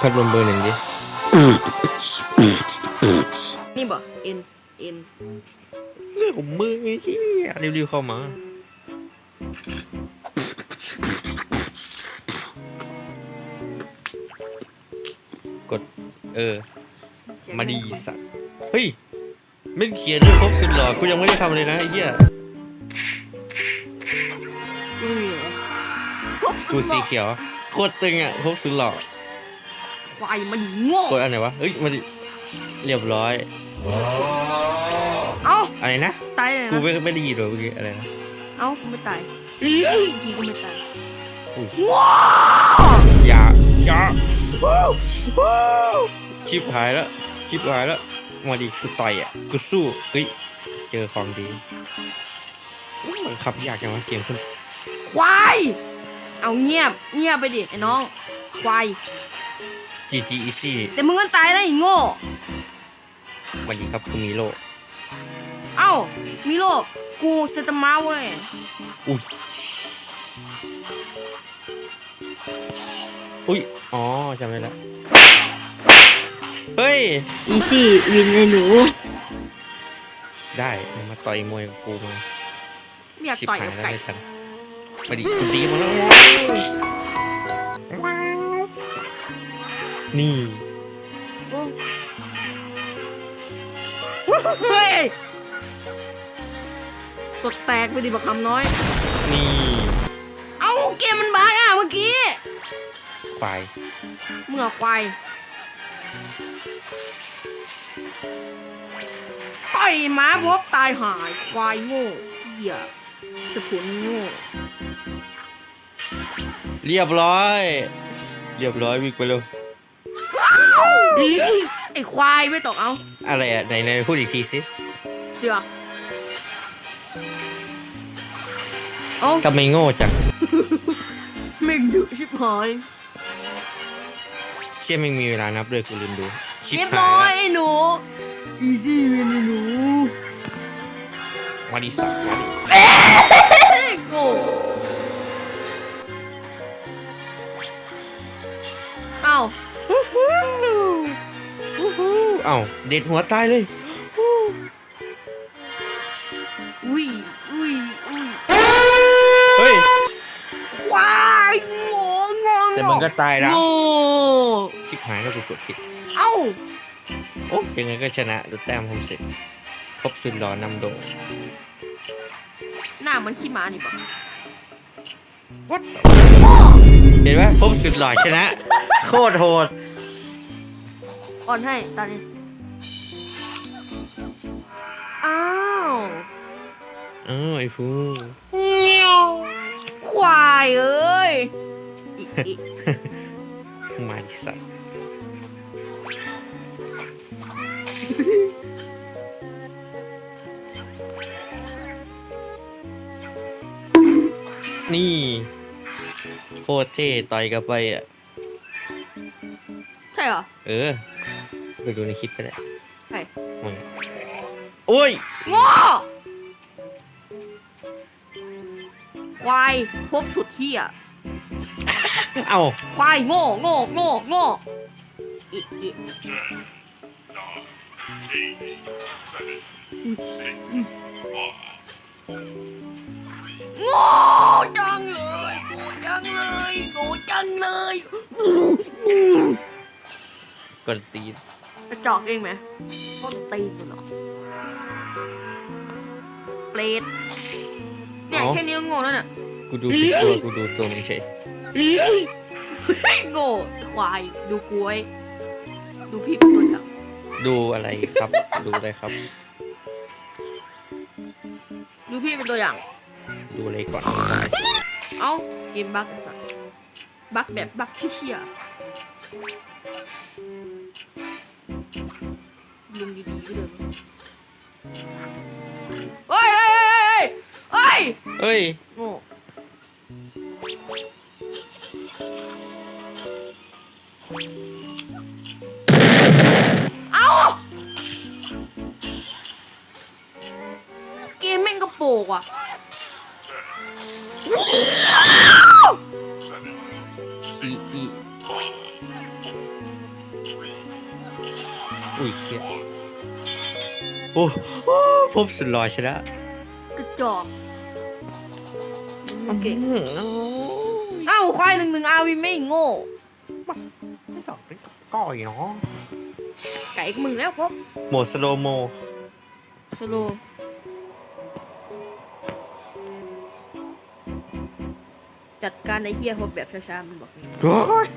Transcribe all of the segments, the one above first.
พัดลมเบอร์หนึ่งดิ นี่บ่เอ็นเอ็นเรื่องของมึงไอ้ที่รีบๆเข้ามา กด เออ มาดีสัตว์ เฮ้ย ไม่เขียนด้วยครบสุดหรอ กูยังไม่ได้ทำเลยนะไอ้เหี้ย ไม่มีเหรอพวกกูสุดหล่สีอเขียวโคตรตึงอะครบสุดหรอควายมันโง่กดอันไหนวะเฮ้ยมาดิเรียบร้อยเอ้าอะไรนะตายเลยกูนะไม่ไม่ได้ยินหรอเมื่อกี้อะไรนะเอ้ากูไม่ตายทีกูไม่ตายอุ้ยว้าวอย่าอย่าชิบหายแล้วชิบหายแล้วมาดิกูต่อยอะกูสู้เฮ้ยเจอของดีบังคับยากจังวะเกมขึ้นควาย เอาเงียบเงียบไปดิไอ้น้อง ควายจีจีอีซี่แต่มึงก็ตายแล้วไอ้โง่วันนี้ครับกูมีโลเอ้ามิโลกูเซตามาเว้ยอุ้ยอุ้ยอ๋อจำได้แล้วเฮ้ย อีซี่วินไอ้หนูได้มาต่อยมวยกับกูมาไม่อยากชิบต่อยหายกับแล้วไก่ ไม่ทัน มาดิกูตีมาแล้วนี่โอ้เฮ้ยตดแตกไปดิบักคำน้อย นี่ เอ้าเกมมันบ้าอะเมื่อกี้ควายเมื่อควายต่อยหมาพบตายหายควายโง่เหี้ยสะพุนโง่ เรียบร้อย เรียบร้อยวิ่งไปเร็วไอ้ควายไม่ตกเอา อะไรอะไหนไหนพูดอีกทีสิเสือกเอ้าทำไมโง่จังแม่งดุชิบหายเชี่ยไม่มีเวลานับเลยกูลืมดูชิบเรียบหาร้อยยไอ้หนูอีซี่วินไอ้หนูมาดิสัตว์มาดิเฮ้ยโง่ เอ้าเอ้าเด็ดหัวตายเลยอุ้ยอุ้ยอุ้ยเฮ้ยควายโง่โง่แต่มันก็ตายแล้วโง่ชิบหายแล้วกูกดผิดเอ้าโอ้ยังไงก็ชนะดูแต้มผมเสร็จครบสุดหล่อนำโดงหน้ามันขี้หมานี่ปะ What เห็นไหมครบสุดหล่อชนะ โคตรโหดอ่อนให้ตอนนี้ อ้าวเออไอ้ฟูเงี้ยวควายเอ้ยอิอิมาดิสัตว์นี่โคตรเท่ต่อยกันไปอะ ใช่เหรอ เออ ไปดูในคลิปก็ได้ใช่ มึงโอ้ย โง่ควายพบสุดที่อะเอ้าควายโง่โง่โง่โง่อิอิโง่จังเลยโง่จังเลย โง่จังเลยกดตีนกระจอกเองไหมต้นตีนเหรอเปรตเนี่ยแค่นี้ก็โง่แล้วเนี่ยกูดูผิดตัวกูดูตัวมึงเฉยโง่ควายดูกล้วย ดูพี่เป็นตัวอย่างดูอะไรครับ ดูอะไรครับ ดูพี่เป็นตัวอย่าง ดูอะไรก่อน เอ้าเกมบั๊กไอ้สัส บั๊กแบบบั๊กที่เชี่ยยิงดีๆก็เดินเฮ้ยเฮ้ยเฮ้ยเฮ้ยเอ้ยโง่เอ้าเกมแม่งกระโปกว่ะ อ้โอ้พบสุดหล่อชนะกระจอกมึงเก่งเอ้าควายหนึ่งหนึ่งอาวีไม่โง่ไม่ตอบเป็นก้อยเนาะไก่กับมึงแล้วพบโหมดสโลโมสโลว์จัดการไอ้เหี้ยพบแบบช้าๆมันบอกอย่างนี้โอ้ย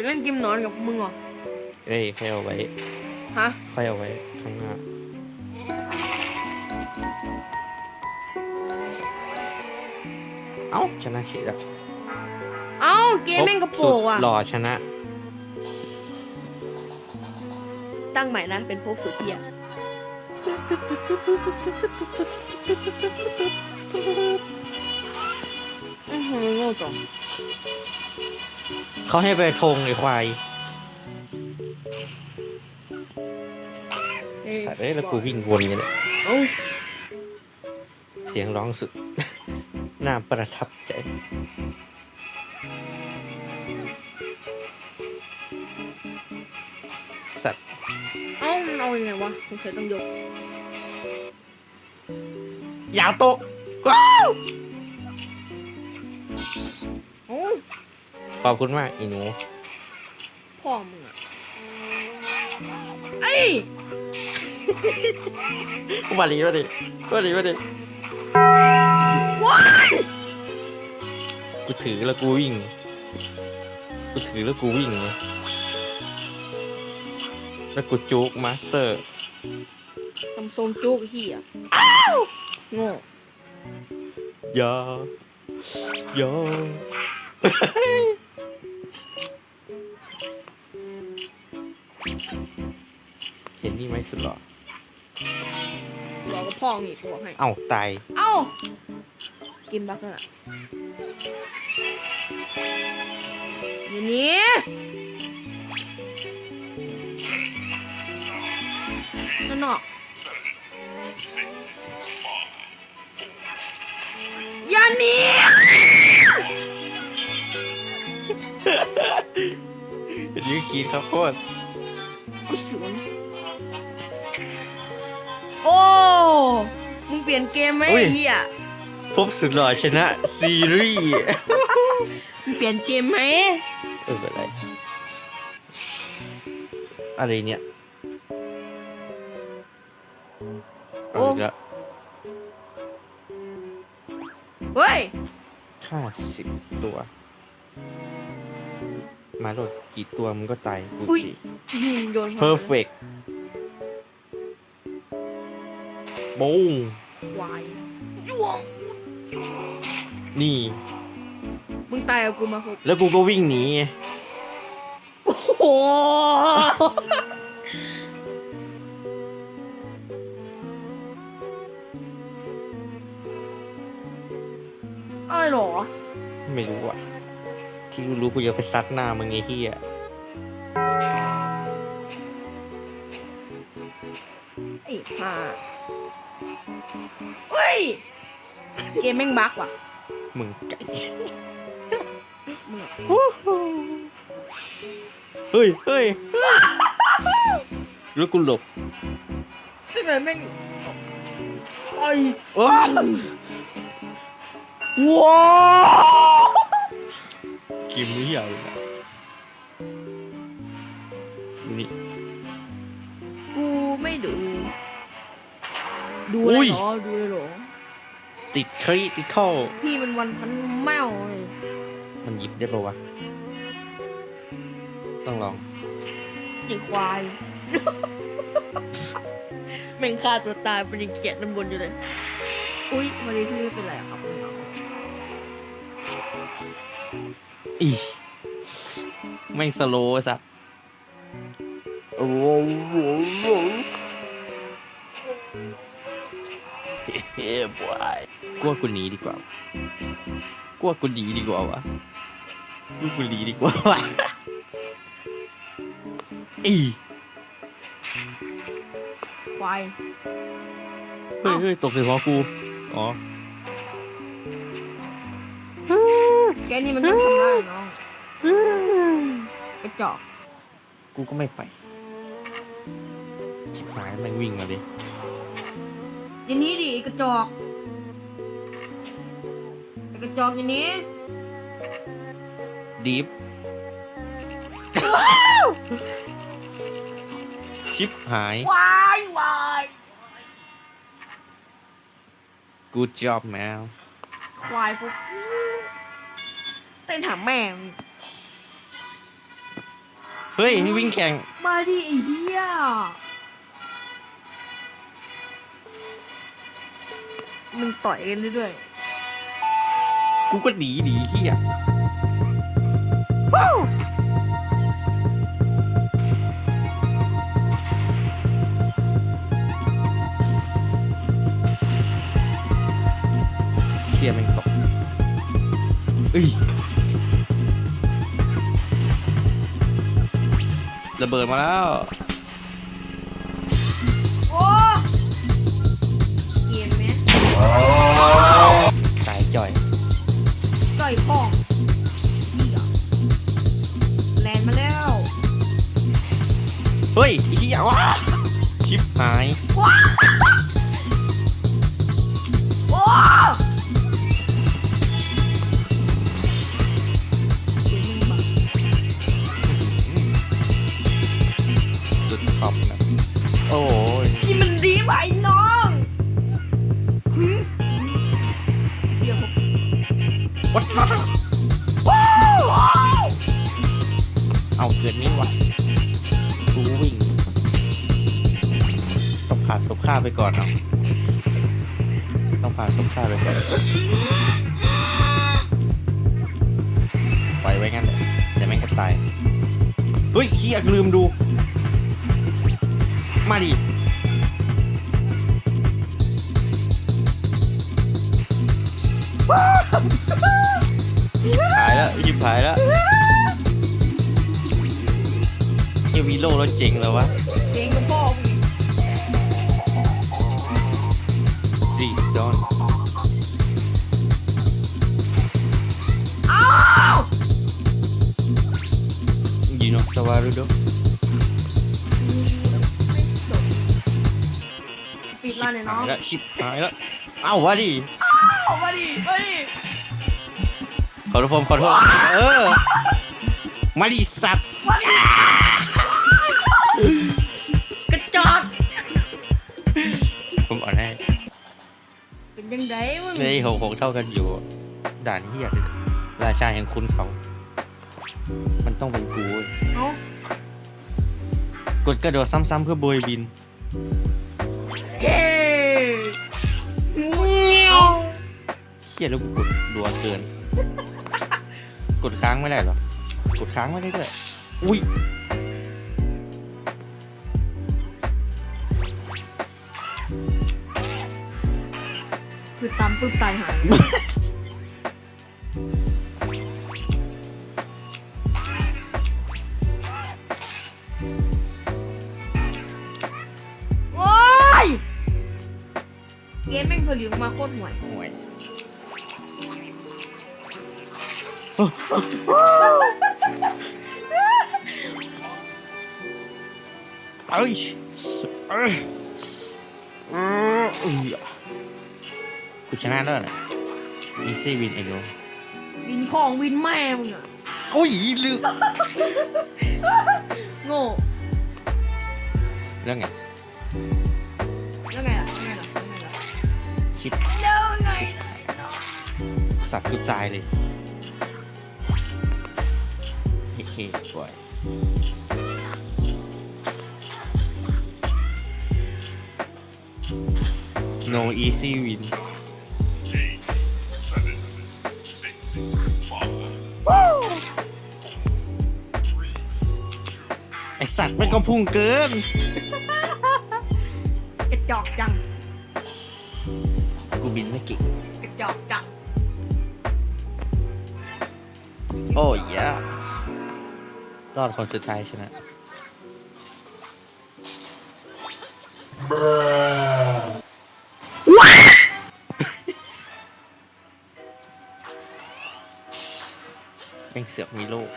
ากเล่นเกมนอนกับมึงเหรอ เอ้ยค่อยเอาไว้ ฮะ ค่อยเอาไว้ข้างหน้า เอ้าชนะเฉยแล้วเอ้าเกมแม่งกระโปสุงดอะ หล่อชนะ ตั้งใหม่นะ เป็นพวกสุดเทียอือหือโง่จัง เขาให้ไปธงไอ้ควายเอ้ยสัตว์เอ้ยแล้วกูวิ่งวนอย่างเงี้ยเอ้าเสียงร้องสุด น่าประทับใจสัตว์เอ้ามันเอายังไงวะสงสัยต้องยกอย่าตกว้าวเอ้า ขอบคุณมากอีหนูพ่อมึงอะไอ้ยมาดีมาดิมาดีมาดิว้ายกูถือแล้วกูวิ่ง กูถือแล้วกูวิ่งไงแล้วกูจุกมาสเตอร์ทำทรงจุกเหี้ยอ้าวโง่อย่าอย่า เห็นนี่ไหมสุดหรอหลอกกับพ่อมึงอีกกูบอกให้ เอ้าตาย เอ้า กินบักนั่นแหละอยู่นี่นั่นเนาะอย่าหนีเห็นนี่ก็กินครับโคตรกูสวน โอ้ มึงเปลี่ยนเกมไหมไอ้เหี้ยพบสุดหล่อชนะซีรีส์มึงเปลี่ยนเกมไหมเออเป็นไร อะไรเนี่ยโอ้เอาอีกแล้วเฮ้ย ฆ่าสิบตัว มาโดดกี่ตัวมึงก็ตายกูอุ๊ย สิ ยิงโยน perfect บูมวายยวงนี่ มึงตายกับกูมาครบแล้วกูก็วิ่งหนีไงโอ้โหอะไรหรอ ไม่รู้อะ ที่รู้ๆกูจะไปซัดหน้ามึงไอ้ที่อะ มแม่งบั๊กว่ะ มึงไก่มึงอะเฮ้ยเฮ้ยแล้วกูหลบซึ่งอะไรแม่งไอ้ว้าวว้าวกิมไม่ใหญ่นะนี่กูไม่ดู ดูอะไรอุ้ยเหรอ ดูเลยเหรอ ติดคริติคอลพี่มันวันพันแมวเลยมันหยิบได้ปะวะ ต้องลองไอ้ควายแม่งฆ่าตัวตายมันยังเกลียดน้ำบนอยู่เลย อุ้ยวันนี้พี่ไม่เป็นไรอะครับอีแม่งสโลว์ไอ้สัตว์โอ้โหเฮ้ยบอย กลัวกูหนีดีกว่ากลัวกูหนีดีกว่าวะกลัวกูหนีดีกว่าวะอีควายเฮ้ยเฮ้ยตกใส่หัวกูอ๋อแค่นี้มันต้องทำได้เนาะกระจอกกูก็ไม่ไปชิบหายแม่งวิ่งมาดิอย่างนี้ดิไอ้กระจอกไอ้ กระจอกอย่างนี้ดีฟชิบหายวายวายกูจอบแมวควายพวกเต้นหาแม่งเฮ้ยให้วิ่งแข่งมาดิไอ้เหี้ยมึงต่อยกันได้ด้วย กูก็หนีหนีเฮียเฮียแม่งตกเอ้ยระเบิดมาแล้ว โอ้ เกมไหม จ่อยพ่องเหี้ยแลนมาแล้ว เฮ้ยไอ้เฮียวะชิบหายว้า วัดว้าเอาเกินนี่วะกูวิ่ง ต้องผ่านศพฆ่าไปก่อนเนาะต้องผ่านศพฆ่าไปก่อนปล่อยไว้งั้นเลยเดี๋ยวแม่งก็ตาย เฮ้ยเฮียลืมดู มาดิ หายแล้วยิบหายแล้วเฮียวีโร่แล้วเจ๋งเลยวะเก่งกับพ่อกูอีก Please don't อ้าว you know Sawarudo ไม่สนสปีดรันเนี่ยน้องหายแล้วชิบหายแล้ว เอ้าวะดิเอามาดิมาดิ ขอโทษผมขอโทษเออมาดิสัตว์มาดิกระจอกผมอ่อนให้เป็นยังไงมึงในหกหกเท่ากันอยู่ ด่านเฮียเลยราชาแห่งคุณเขา มันต้องเป็นกูเว้ยเอ้ากดกระโดดซ้ำๆเพื่อโบยบินเฮ้เอาเฮียแล้วกูกดรัวเกิน กดค้างไม่ได้เหรอ กดค้างไม่ได้ด้วย อุ้ย คือตามปุ๊บตายหายโอ้ย เกมแม่งผลิตออกมาโคตรห่วย ห่วย เอ้ยเอ้ยเอ้ยเอ้ยกูชนะแล้วนะอีซี่วินเองโวินของวินแม่มึงอะอุ้ยลืมโง่แล้วไงแล้วไงล่ะแล้วไงล่ะแล้วไงล่ะชิปแล้วไงล่ะสัตว์กูตายเลย no easy win ไอสัตว์มันก็พุ่งเกิน กระจอกจัง กูบินไม่เก่งกระจอกจัง โอ้ยยรอดคนสุดท้ายชนะ ยันเสือกมีโลก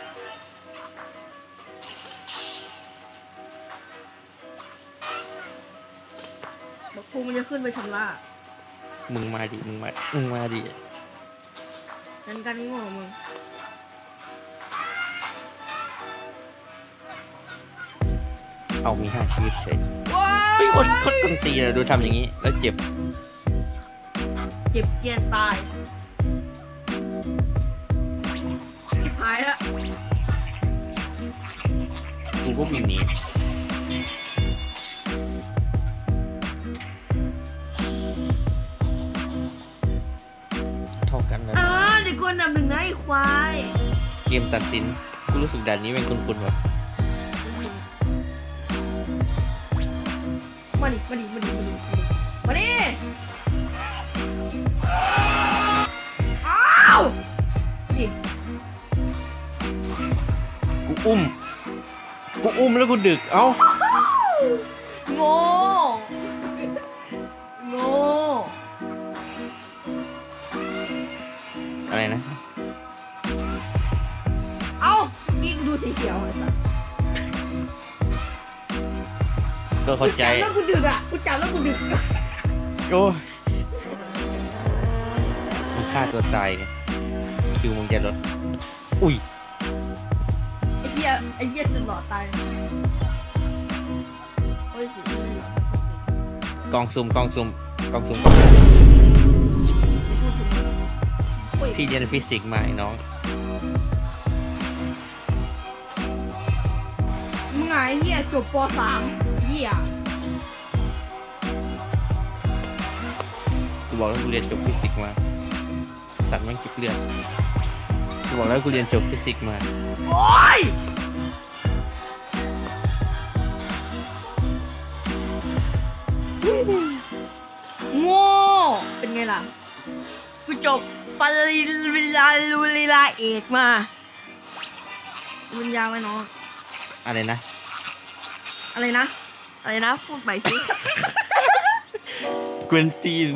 บอกภูมันจะขึ้นไปชำระมึงมาดิ มึงมา มึงมาดิ นั้นกันโงมึง เอามีห้าชีวิตเฉยเฮ้คนคนกลางตีนะดูทำอย่างนี้ แล้วเจ็บ เจ็บเจียนตาย กูก็วิ่งหนีเท่ากันนะอ่าเดี๋ยวกูอันดับหนึ่งนะไอ้ควายเกมตัดสินกูรู้สึกด่านนี้เป็นคุณๆแบบมาดิมาดิมาดิมาดิมาดิอ้าวดิกูอุ้ม กูอุ้มแล้วกูดึก เอ้า โง่โง่อะไรนะ เอ้าเมื่อกี้กูดูสีเขียวไอ้สัสก็เข้าใจกูจับแล้วกูดึกอะกูจับแล้วกูดึกโอ้ยมึงฆ่าตัวตายไงคิวมึงจะลด อุ้ย ไอ้เหี้ยไอ้เหี้ยสุดหล่อตายโอ้ยสิไม่หล่อกองซุ่มกองซุ่มกองซุ่มกองซุ่มไม่พูดถึงมันโอ้ยพี่เรียนฟิสิกส์มาไอ้น้อง มึงไงเหี้ยจบป .3 เหี้ยกูบอกแล้วกูเรียนจบฟิสิกส์มา สัตว์แม่งจิบเลือดกูบอกแล้วกูเรียนจบฟิสิกส์มา โอ้ย โง่เป็นไงล่ะ กูจบปริญญาลุลีลาเอกมาปริญญาไหมน้องอะไรนะ อะไรนะ อะไรนะ พูดใหม่สิ กวนตีน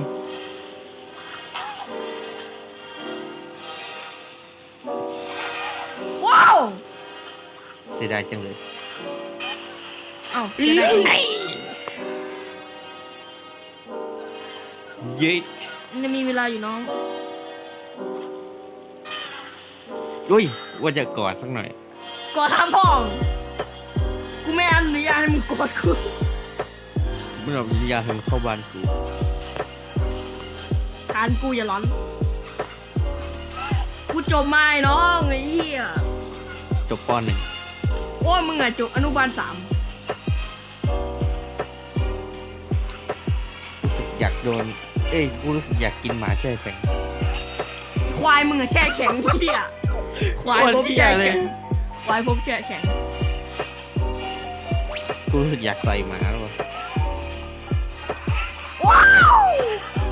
ว้าว เสียดายจังเลย เอ้าจะได้ไง เย้ยมันจะมีเวลาอยู่น้อง อุ้ย ว่าจะกอดสักหน่อย กอดห้ามพ่อง กูไม่อนุญาตให้มึงกอดกูมึงเอาวิญญาณให้มึงเข้าบ้านกูการกูอย่าร้อน กูจบไม่น้องไอ้เหี้ย จบปอนหนึ่งโอ้ยมึงอะจบอนุบาลสามรู้สึกอยากโดน เอ้ยกูรู้สึกอยากกินหมาแช่แข็งควายมึงอะแช่แข็งเหี้ยควายพบแช่แข็งควายพบแช่แข็งกูรู้สึกอยากต่อยหมาแล้ววะว้าว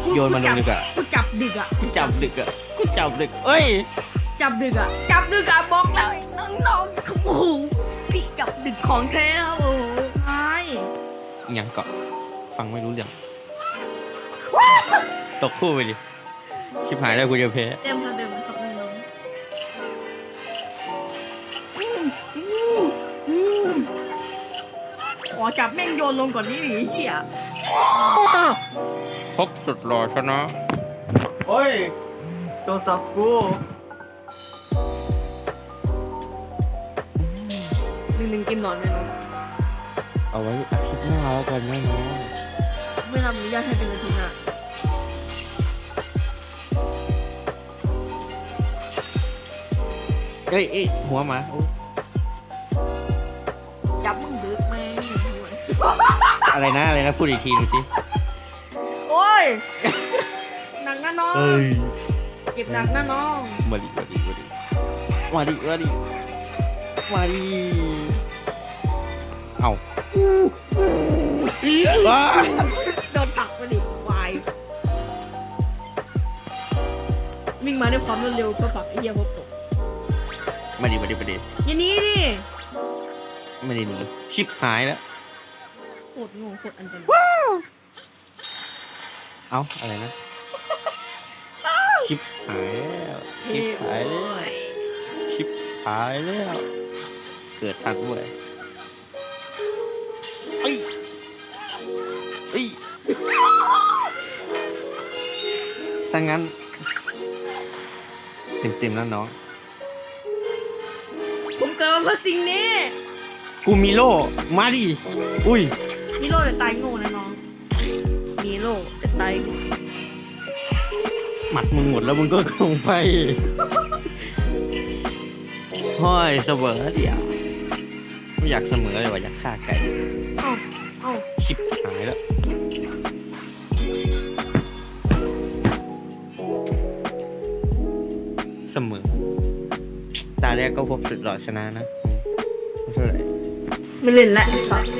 กูโยนมันลงดีกว่ากูจับดึกอะกูจับดึกอะกูจับดึกเอ้ยจับดึกอะจับดึกอะบอกแล้วไอ้น้องๆโอ้โหพี่จับดึกของแท้นะครับโอ้โหไอ้อิหยังเกาะฟังไม่รู้เรื่อง ตกคู่ไปดิ ชิบหายแล้วกูจะแพ้เต็มเท่าเดิมนะครับน้องๆอืมอืมอืมขอจับแม่งโยนลงก่อนนี่หนีเหี้ยพกสุดหล่อชนะ โอ้ยโทรศัพท์กูหนึ่งหนึ่งเกมนอนไหมน้องเอาไว้อาทิตย์หน้าแล้วกันแม่น้องไม่รับอนุญาตให้เป็นอาทิตย์หน้า เอ้ยเอ้ยหัวหมาโอ้ยจับมึงดึกแม่งอะไรนะอะไรนะพูดอีกทีดูสิโอ้ยหนักนะน้องเอ้ยเก็บหนักนะน้องมาดิมาดิมาดิมาดิมาดิมาดิเอาว้าโดนผลักมาดิควายวิ่งมาด้วยความรวดเร็วก็ผลักไอ้เหี้ยพบตกมาดิมาดิมาดิอย่างนี้ดิไม่ได้หนีชิบหายแล้ว โคตรโง่โคตรอันตรายเอาอะไรนะ ชิบหายแล้ว ชิบหายแล้ว ชิบหายแล้ว เกิดทันด้วยเอ้ยเอ้ยะงั้น เต็มๆแล้วน้องผ มกิดมาเพราะสิ่งนี้ กูมีโล่ มาดิ อุ้ย มีโล่แต่ตายโง่นะน้อง มีโล่แต่ตายโง่หมัดมึงหมดแล้วมึงก็ลงไป ห้อยเสมอเดียวไม่อยากเสมอเลยว่ะอยากฆ่าไก่ แรกก็พบสุดหล่อชนะนะไม่เท่าไหร่ไม่เล่นละสัตว์